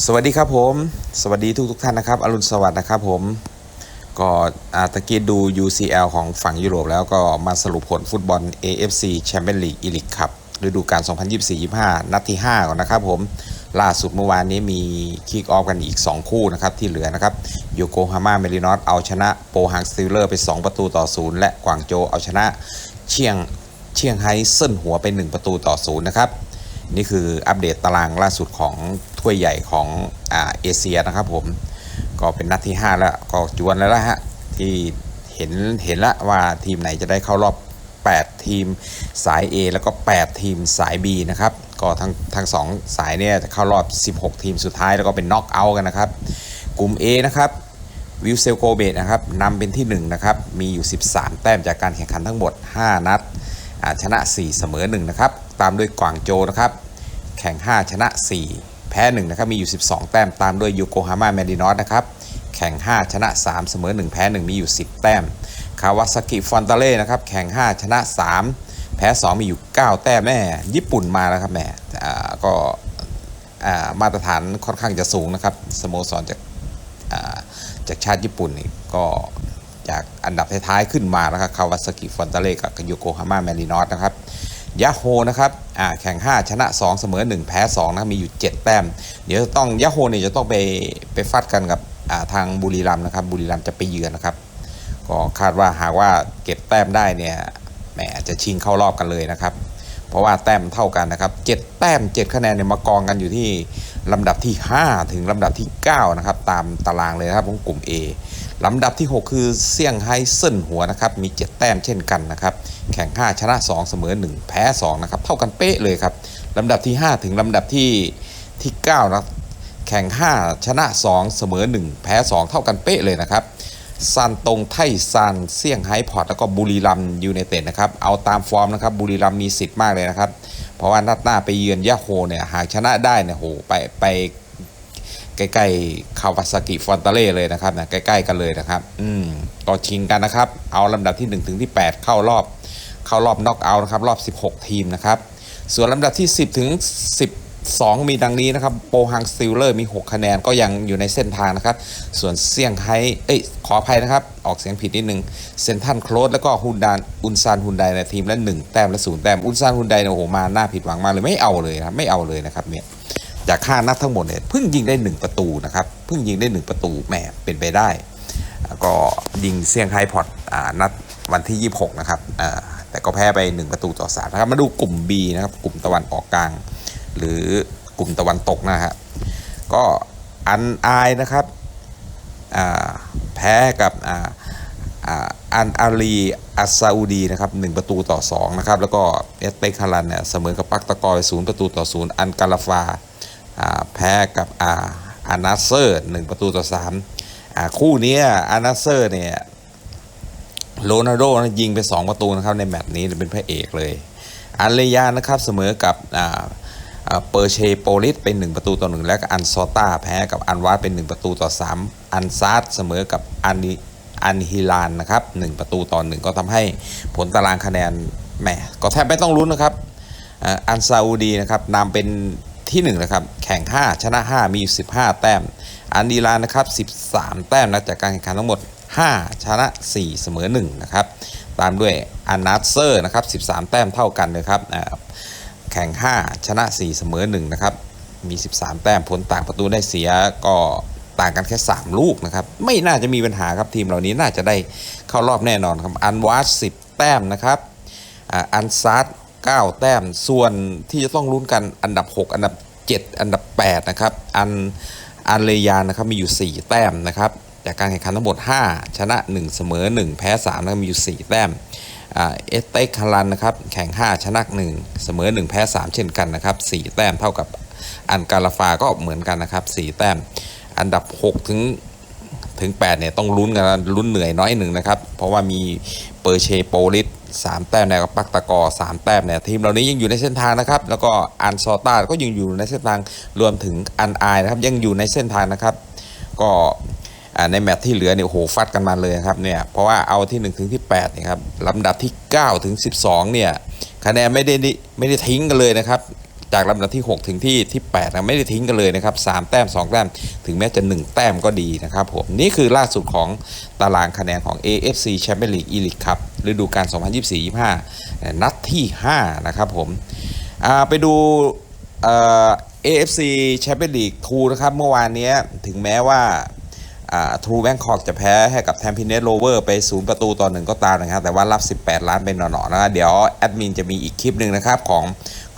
สวัสดีครับผม สวัสดีทุกทุกท่านนะครับ อรุณสวัสดิ์นะครับผมก็อาตะกี้ดู UCL ของฝั่งยุโรปแล้วก็มาสรุปผลฟุตบอล AFC Champions League อีลิกครับฤดูกาล 2024-25 นัดที่ 5 ก่อนนะครับผมล่าสุดเมื่อวานนี้มีคิกออฟกันอีก 2 คู่นะครับที่เหลือนะครับโยโกฮาม่าเมรินอสเอาชนะโปฮังสติลเลอร์ไป 2 ประตูต่อ0และกวางโจเอาชนะเชียงเชียงไฮ้เซินหัวไป 1 ประตูต่อ0นะครับ นี่คืออัปเดตตารางล่าสุดของถ้วยใหญ่ของอาเอเชียนะครับผมก็เป็นนัดที่ 5 แล้วก็จวนแล้วละฮะที่เห็นเห็นละว่าทีมไหนจะได้เข้ารอบ 8 ทีมสาย A แล้วก็ 8 ทีมสาย B นะครับก็ทั้งทั้งสองสายเนี่ยจะเข้ารอบ 16 ทีมสุดท้ายแล้วก็เป็นน็อกเอาท์กันนะครับ กลุ่ม A นะครับวิลเซลโกเบตนะครับนำเป็นที่1นะครับมีอยู่ 13 แต้มจากการแข่งขันทั้งหมด 5 นัดชนะ 4 เสมอ1นะครับตามด้วยกวางโจนะครับ แข่ง 5 ชนะ 4 แพ้1นะครับมีอยู่ 12 แต้มตามด้วยยูโกฮาม่าแมดินอสนะครับแข่ง 5 ชนะ 3 เสมอ 1 แพ้ 1 มีอยู่ 10 แต้มคาวาซากิฟอนตาเล่นะครับแข่ง 5 ชนะ 3 แพ้ 2 มีอยู่ 9 แต้มแม่ญี่ปุ่นมาแล้วครับแม่ก็อ่ามาตรฐานค่อนข้างจะสูงนะครับสโมสรจากอ่าจากชาติญี่ปุ่นนี่ก็จากอันดับท้ายๆขึ้นมานะครับคาวาซากิฟอนตาเล่กับโยโกฮาม่าแมรินอสนะครับ ยาโฮนะครับแข่ง 5 ชนะ 2 เสมอ 1 แพ้2นะมีอยู่ 7 แต้ม เดี๋ยวต้องยาโฮเนี่ยจะต้องไปไปฟัดกันกับทางบุรีรัมย์นะครับบุรีรัมย์จะไปเยือนนะครับ ก็คาดว่าหากว่าเก็บแต้มได้เนี่ยแหมจะชิงเข้ารอบกันเลยนะครับ เพราะว่าแต้มเท่ากันนะครับ 7 แต้ม 7 คะแนนเนี่ยมากองกันอยู่ที่ลำดับที่ 5 ถึงลำดับที่ 9 นะครับ ตามตารางเลยนะครับของกลุ่ม A ลำดับที่ 6 คือเซี่ยงไฮ้เซินหัวนะครับมี 7 แต้มเช่นกันนะครับแข่ง 5 ชนะ 2 เสมอ 1 แพ้2นะครับเท่ากันเป๊ะเลยครับลำดับที่ 5 ถึงลำดับที่ที่9นะแข่ง 5 ชนะ 2 เสมอ 1 แพ้ 2 เท่ากันเป๊ะเลยนะครับซันตงไทซานเซี่ยงไฮ้พอร์ตแล้วก็บุรีรัมย์ยูไนเต็ดนะครับเอาตามฟอร์มนะครับบุรีรัมย์มีสิทธิ์มากเลยนะครับ เพราะว่านัดหน้าไปเยือนยะโฮเนี่ยหากชนะได้เนี่ยโหไปไป ใกล้ๆคาวาซากิฟอนตาเล่เลยนะครับนะใกล้ๆกันเลยนะครับ อืมก็ชิงกันนะครับ เอาลำดับที่1ถึงที่8 เข้ารอบ เข้ารอบน็อกเอาท์นะครับรอบ 16 ทีมนะครับ ส่วนลำดับที่ 10ถึง12 มีดังนี้นะครับโปฮังสติลเลอร์มี 6 คะแนนก็ยังอยู่ในเส้นทางนะครับ ส่วนเซี่ยงไฮ้เอ้ยขออภัยนะครับ ออกเสียงผิดนิดนึงเซนทันโคลดแล้วก็ฮุนดานอุนซานฮุนไดในทีมละ1แต้มและ0แต้มอุนซานฮุนไดเนี่ยโอ้โหมาหน้าผิดหวังมากเลยไม่เอาเลยนะครับไม่เอาเลยนะครับเนี่ย จากค่านัดทั้งหมดเนี่ยเพิ่งยิงได้ 1 ประตูนะครับเพิ่งยิงได้ 1 ประตูแหมเป็นไปได้ ก็ยิงเซี่ยงไฮ้พอตอ่านัดวันที่ 26 นะครับแต่ก็แพ้ไป 1 ประตูต่อ3นะครับมาดูกลุ่ม B นะครับกลุ่มตะวันออกกลาง หรือกลุ่มตะวันตกนะฮะก็อันอายนะครับแพ้กับอันอาลีอัสซาอุดีนะครับ1ประตูต่อ2นะครับแล้วก็เอสเตคารันเนี่ยเสมอกับปักตะกอย0ประตูต่อ0อันกาลาฟา แพ้กับอาอานาเซอร์1ประตูต่อ3อ่าคู่นี้อานาเซอร์เนี่ยโรนัลโดนะยิงไป 2 ประตูนะครับในแมตช์นี้เป็นพระเอกเลยอันเลยานะครับเสมอกับเปอร์เชโปลิสเป็น1ประตูต่อ1แล้วก็อันซอต้าแพ้กับอันวาดเป็น1ประตูต่อ 3 อันซาร์เสมอกับอันอันฮิลานนะครับ1ประตูต่อ 1 ก็ทำให้ผลตารางคะแนนแหมก็แทบไม่ต้องลุ้นนะครับอันซาอุดีนะครับนำเป็น ที่1นะครับแข่ง 5 ชนะ 5 มี 15 แต้ม อันดีลานนะครับ13 แต้มนะจากการแข่งขันทั้งหมด 5 ชนะ 4 เสมอ1นะครับตามด้วยอันนัสเซอร์นะครับ13 แต้มเท่ากันเลยครับแข่ง 5 ชนะ 4 เสมอ1นะครับมี 13 แต้มผลต่างประตูได้เสียก็ต่างกันแค่ 3 ลูกนะครับไม่น่าจะมีปัญหาครับทีมเหล่านี้น่าจะได้เข้ารอบแน่นอนครับอันวาส10 แต้มนะครับอันซาร์ 9 แต้ม ส่วนที่จะต้องลุ้นกันอันดับ 6 อันดับ 7 อันดับ 8 นะครับ อันอันเลยานะครับมีอยู่ 4 แต้มนะครับ จากการแข่งขันทั้งหมด 5 ชนะ 1 เสมอ 1 แพ้3นะครับมีอยู่ 4 แต้มเอสเตคารันนะครับแข่ง 5 ชนะ 1 เสมอ 1 แพ้ 3 เช่นกันนะครับ 4 แต้มเท่ากับอันกาลาฟาก็เหมือนกันนะครับ 4 แต้ม อันดับ 6 ถึง ถึง8เนี่ยต้องลุ้นกันลุ้นเหนื่อยน้อยหนึ่งนะครับ เพราะว่ามีเปอร์เชโปลิสสามแต้มในกับปักตะกอสามแต้มเนี่ยทีมเหล่านี้ยังอยู่ในเส้นทางนะครับ แล้วก็อันซอต้าก็ยังอยู่ในเส้นทางรวมถึงอันไอนะครับยังอยู่ในเส้นทางนะครับ ก็ในแมตช์ที่เหลือเนี่ยโหฟัดกันมาเลยครับเนี่ยเพราะว่าเอาที่ 1 ถึงที่8นี่ยครับลำดับที่ 9 ถึง 12เนี่ยคะแนนไม่ได้ไม่ได้ทิ้งกันเลยนะครับ จากลำดับที่ 6 ถึงที่ที่8นะไม่ได้ทิ้งกันเลยนะครับ3แต้ม 2 แต้ม ถึงแม้จะ 1 แต้มก็ดีนะครับผม นี่คือล่าสุดของตารางคะแนนของ AFC Champions League E-League ครับฤดูกาล 2024-25 นัดที่ 5 นะครับผมไปดูเอ่อ AFC Champions League 2นะครับ เมื่อวานนี้ถึงแม้ว่า ทูแบงคอกจะแพ้ให้กับแทมพิเนสโรเวอร์ไป 0 ประตูต่อหนึ่งก็ตามนะครับ แต่ว่ารับ 18 ล้านเป็นหน่อๆนะเดี๋ยวแอดมินจะมีอีกคลิปหนึ่งนะครับ ของ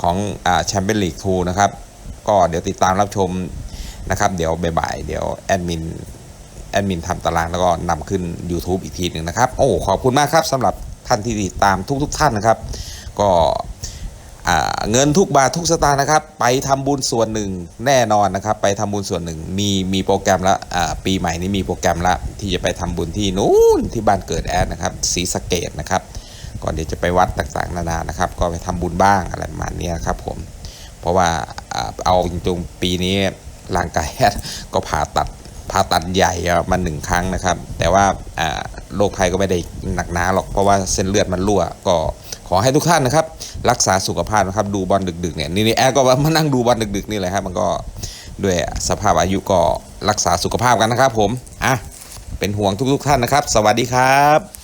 ของแชมเปี้ยนลีก2นะครับ ก็เดี๋ยวติดตามรับชมนะครับ เดี๋ยวบ่ายๆเดี๋ยวแอดมินแอดมินทำตารางแล้วก็นำขึ้น YouTube อีกทีหนึ่งนะครับ โอ้ขอบคุณมากครับสำหรับท่านที่ติดตามทุกๆท่านนะครับ ก็ เงินทุกบาททุกสตางค์นะครับ ไปทำบุญส่วนหนึ่งแน่นอนนะครับ ไปทำบุญส่วนหนึ่งมีมีโปรแกรมแล้วปีใหม่นี้มีโปรแกรมแล้วที่จะไปทำบุญที่นู้นที่บ้านเกิดแอดนะครับศรีสะเกดนะครับ ก่อนเดี๋ยวจะไปวัดต่างๆนานานะครับ ก็ไปทำบุญบ้างอะไรประมาณนี้ครับผมเพราะว่าเอาจริงๆปีนี้ร่างกายก็ผ่าตัด ผ่าตัดใหญ่มาหนึ่งครั้งนะครับ แต่ว่าโรคภัยก็ไม่ได้หนักหนาหรอกเพราะว่าเส้นเลือดมันรั่วก็ขอให้ทุกท่านนะครับ รักษาสุขภาพนะครับดูบอลดึกๆเนี่ยนี่นี่แอร์ก็มานั่งดูบอลดึกๆนี่แหละครับ มันก็ด้วยสภาพอายุก็รักษาสุขภาพกันนะครับ ผมอะเป็นห่วงทุกๆท่านนะครับ สวัสดีครับ